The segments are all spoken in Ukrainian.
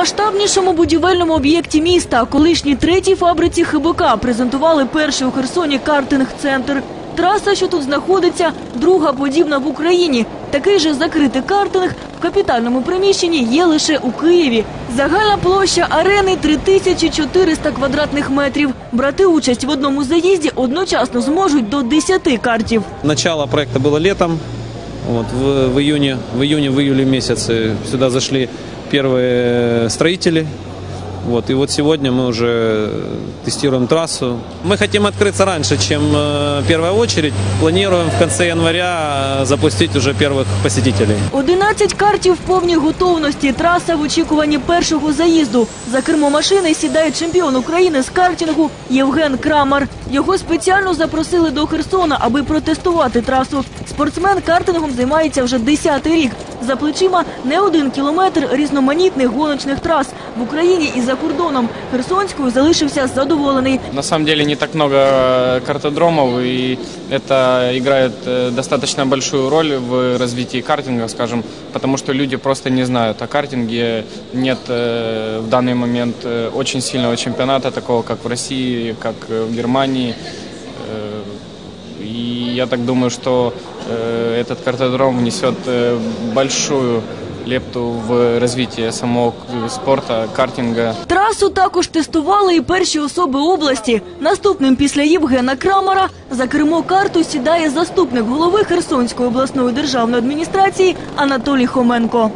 наймасштабнішому будівельному об'єкті міста, колишній третій фабриці ХБК, презентували перший у Херсоні картинг-центр. Траса, що тут знаходиться, друга подібна в Україні. Такий же закритий картинг в капітальному приміщенні є лише у Києві. Загальна площа арени 3400 квадратних метрів. Брати участь в одному заїзді одночасно зможуть до 10 картів. Начало проекта было летом. Вот, в, в июне, в июне, в июле месяце сюда зашли первые строители. Вот, и вот сегодня мы уже тестируем трассу. Мы хотим открыться раньше, чем э, первая очередь. Планируем в конце января э, запустить уже первых посетителей. 11 картів в повній готовності. Траса в очікуванні першого заїзду. За кермо машини сідає чемпіон України з картингу Євген Крамар. Його спеціально запросили до Херсона, аби протестувати трасу. Спортсмен картингом займається вже 10-й рік. За плечима не один кілометр різноманітних гоночних трас в Україні і за кордоном. Херсонською залишився задоволений. На самом деле не так много картодромов, и это играет достаточно большую роль в развитии картинга, скажем, потому что люди просто не знают о картинге. Нет э, в данный момент э, очень сильного чемпионата, такого как в России, как э, в Германии. И я так думаю, что этот картодром внесет большую лепту в развитие самого спорта, картинга. Трасу також тестували і перші особи області. Наступним після Євгена Крамара за кермо карту сідає заступник голови Херсонської обласної державної адміністрації Анатолій Хоменко.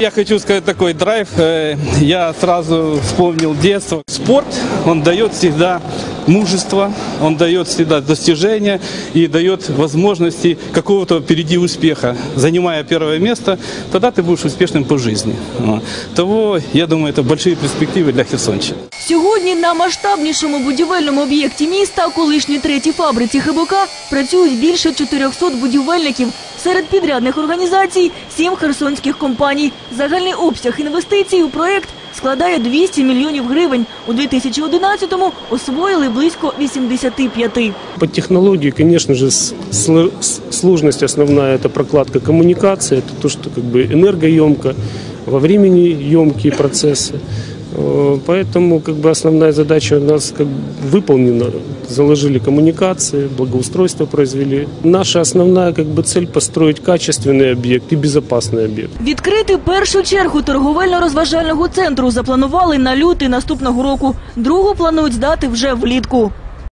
Я хочу сказать такой драйв. Э, Я сразу вспомнил детство. Спорт, он дает всегда мужество, он дает всегда достижения и дает возможности какого-то впереди успеха. Занимая первое место, тогда ты будешь успешным по жизни. Вот. Того, я думаю, это большие перспективы для Херсонщины. Сьогодні на масштабнішому будівельному об'єкті міста, колишній третій фабриці ХБК, працюють більше 400 будівельників. Серед підрядних організацій – сім херсонських компаній. Загальний обсяг інвестицій у проєкт складає 200 мільйонів гривень. У 2011-му освоїли близько 85. По технологии, конечно же, с- сло- с- сложность основная – это прокладка коммуникации, это то, что как бы энергоемко, во времени емкие процессы. Э, Поэтому как бы основная задача у нас как бы выполнена. Заложили коммуникации, благоустройство произвели. Наша основная как бы цель – построить качественный объект и безопасный объект. Відкрити першу чергу торговельно-розважального центру запланували на лютий наступного року. Другу планують здати вже влітку.